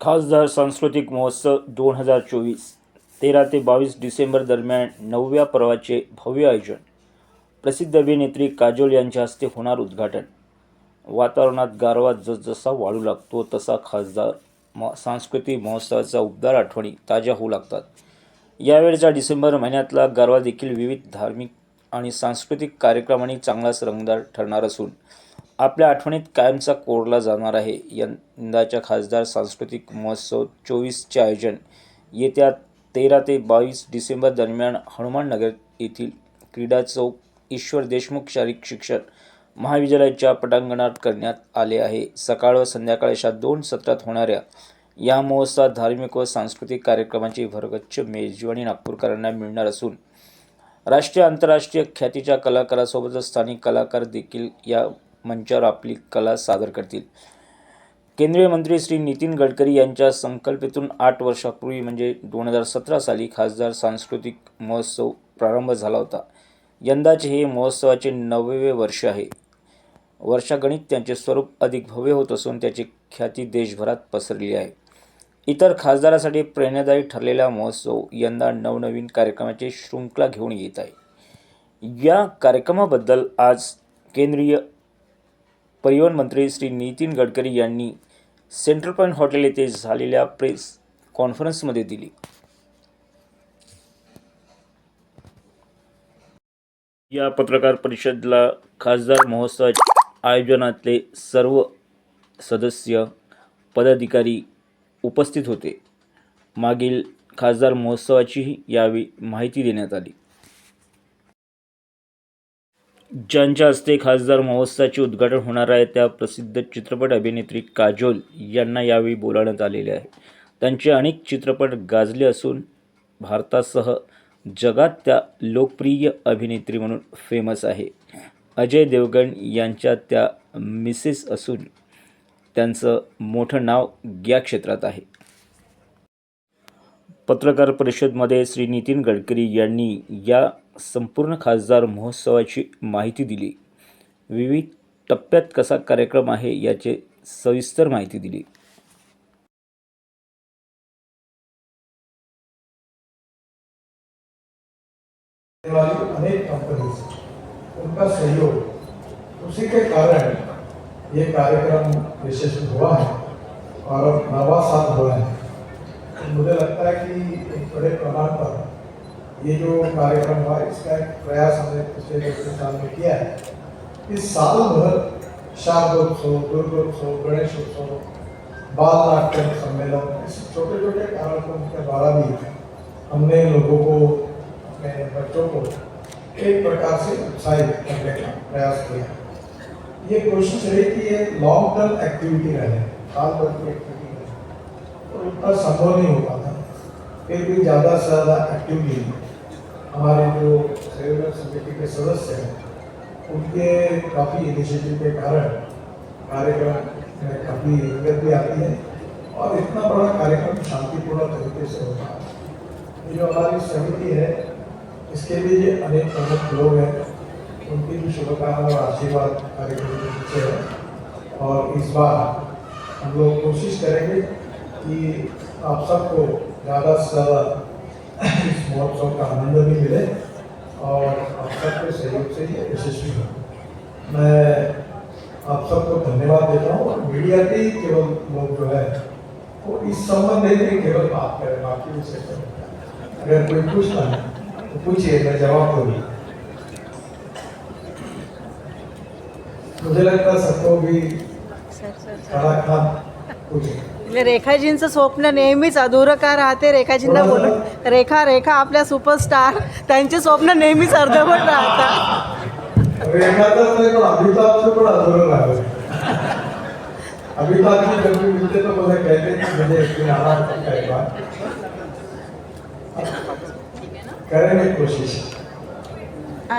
खासदार सांस्कृतिक महोत्सव दोन हजार चोवीस तेरा ते बावीस डिसेंबर दरम्यान नवव्या पर्वाचे भव्य आयोजन. प्रसिद्ध अभिनेत्री काजोल यांच्या हस्ते होणार उद्घाटन. वातावरणात गारवा जसजसा वाढू लागतो तसा खासदार म सांस्कृतिक महोत्सवाचा उबदार आठवणी ताज्या होऊ लागतात. यावेळचा डिसेंबर महिन्यातला गारवा देखील विविध धार्मिक आणि सांस्कृतिक कार्यक्रमांनी चांगलाच रंगदार ठरणार असून आपल्या आठवणीत कायमचा कोरला जाणार आहे. यंदाच्या खासदार सांस्कृतिक महोत्सव चोवीसचे आयोजन येत्या तेरा ते बावीस डिसेंबर दरम्यान हनुमाननगर येथील क्रीडा चौक ईश्वर देशमुख शारीरिक शिक्षण महाविद्यालयाच्या पटांगणात करण्यात आले आहे. सकाळ व संध्याकाळ अशा दोन सत्रात होणाऱ्या या महोत्सवात धार्मिक व सांस्कृतिक कार्यक्रमांची भरगच्छ मेजवानी नागपूरकरांना मिळणार असून राष्ट्रीय आंतरराष्ट्रीय ख्यातीच्या कलाकारासोबतच स्थानिक कलाकार देखील या मंचावर आपली कला सादर करतील. केंद्रीय मंत्री श्री नितीन गडकरी यांच्या संकल्पेतून आठ वर्षापूर्वी म्हणजे दोन हजार सतरा साली खासदार सांस्कृतिक महोत्सव प्रारंभ झाला होता. यंदाचे हे महोत्सवाचे नववे वर्ष आहे. वर्षागणित त्यांचे स्वरूप अधिक भव्य होत असून त्याची ख्याती देशभरात पसरली आहे. इतर खासदारासाठी प्रेरणादायी ठरलेला महोत्सव यंदा नवनवीन कार्यक्रमाची शृंखला घेऊन येत आहे. या कार्यक्रमाबद्दल आज केंद्रीय परिवहन मंत्री श्री नितीन गडकरी यांनी सेंट्रल पॉईंट हॉटेल येथे झालेल्या प्रेस कॉन्फरन्समध्ये दिली. या पत्रकार परिषदेला खासदार महोत्सवाच्या आयोजनातले सर्व सदस्य पदाधिकारी उपस्थित होते. मागील खासदार महोत्सवाचीही यावेळी माहिती देण्यात आली. ज्यांच्या हस्ते खासदार महोत्सवाचे उद्घाटन होणार आहे त्या प्रसिद्ध चित्रपट अभिनेत्री काजोल यांना यावेळी बोलावण्यात आलेले आहे. त्यांचे अनेक चित्रपट गाजले असून भारतासह जगात त्या लोकप्रिय अभिनेत्री म्हणून फेमस आहे. अजय देवगण यांच्या त्या मिसेस असून त्यांचं मोठं नाव या क्षेत्रात आहे. पत्रकार परिषदमध्ये श्री नितीन गडकरी यांनी या संपूर्ण खासदार महोत्सवाची माहिती दिली. विविध टप्प्यात कसा कार्यक्रम आहे याचे सविस्तर माहिती दिली. अनेक कंपनीज उनका सहयोग उसी के कारण ये कार्यक्रम यशस्वी हुआ है और नवा साल हुआ है. मुझे लगता है कि एक बड़े प्रमाण पर ये जो कार्यक्रम हुआ, इसका एक प्रयास हमने पिछले तीन साल में किया है। इस साल भर शारदोत्सव, दुर्गोत्सव, गणेशोत्सव, बाल नाट्य सम्मेलन, इस छोटे छोटे कार्यक्रम के द्वारा भी हमने लोगों को, अपने बच्चों को एक प्रकार से उत्साहित करने का प्रयास किया। ये कोशिश रही कि ये लॉन्ग टर्म एक्टिविटी रहे साल भर की एक्टिविटी रहे। और उतना संभव नहीं हो पाता, फिर भी ज़्यादा से ज़्यादा एक्टिवली हमारे जो सेलुलर समिति के सदस्य हैं, उनके काफ़ी इनिशिएटिव के कारण कार्यक्रम में काफ़ी भी आती है और इतना बड़ा कार्यक्रम शांतिपूर्ण तरीके से होता है। जो हमारी समिति है, इसके लिए अनेक प्रमुख लोग हैं। उनकी भी शुभकामना और आशीर्वाद कार्यक्रम के पीछे है। और इस बार हम लोग कोशिश करेंगे कि आप सबको ज़्यादा से ज़्यादा इस महोत्सव का आनंद भी मिले और आप सबके सहयोग से ये यशस्वी हो मैं आप सबको धन्यवाद देता हूँ। और मीडिया के ही केवल लोग जो है वो इस संबंध में केवल बात करें बाकी पर अगर कोई पूछना है तो पूछिए मैं जवाब दूँगी। मुझे लगता है सबको भी खड़ा खा पूछे। म्हणजे रेखाजींचं स्वप्न नेहमीच अधुरं का राहते रेखाजींना बोलून. रेखा रेखा आपल्या सुपरस्टार त्यांचे स्वप्न नेहमीच अर्धवट राहतात.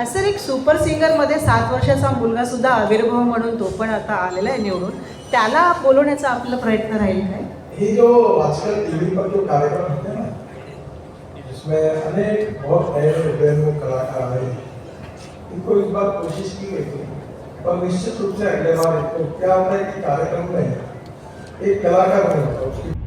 सर एक सुपर सिंगरमध्ये सात वर्षाचा मुलगा सुद्धा आविर्भाव म्हणून तो पण आता आलेला आहे निवडून. त्याला बोलवण्याचा आपला प्रयत्न राहील काय? ये जो आजकल टीवी पर जो कार्यक्रम होते हैं ना जिसमें अनेक बहुत नए नए उदयन कलाकार आ हैं इनको इस बार कोशिश की गई थी पर निश्चित रूप से अगले बार इनको क्या होता है कि कार्यक्रम में एक कलाकार नहीं होता उसकी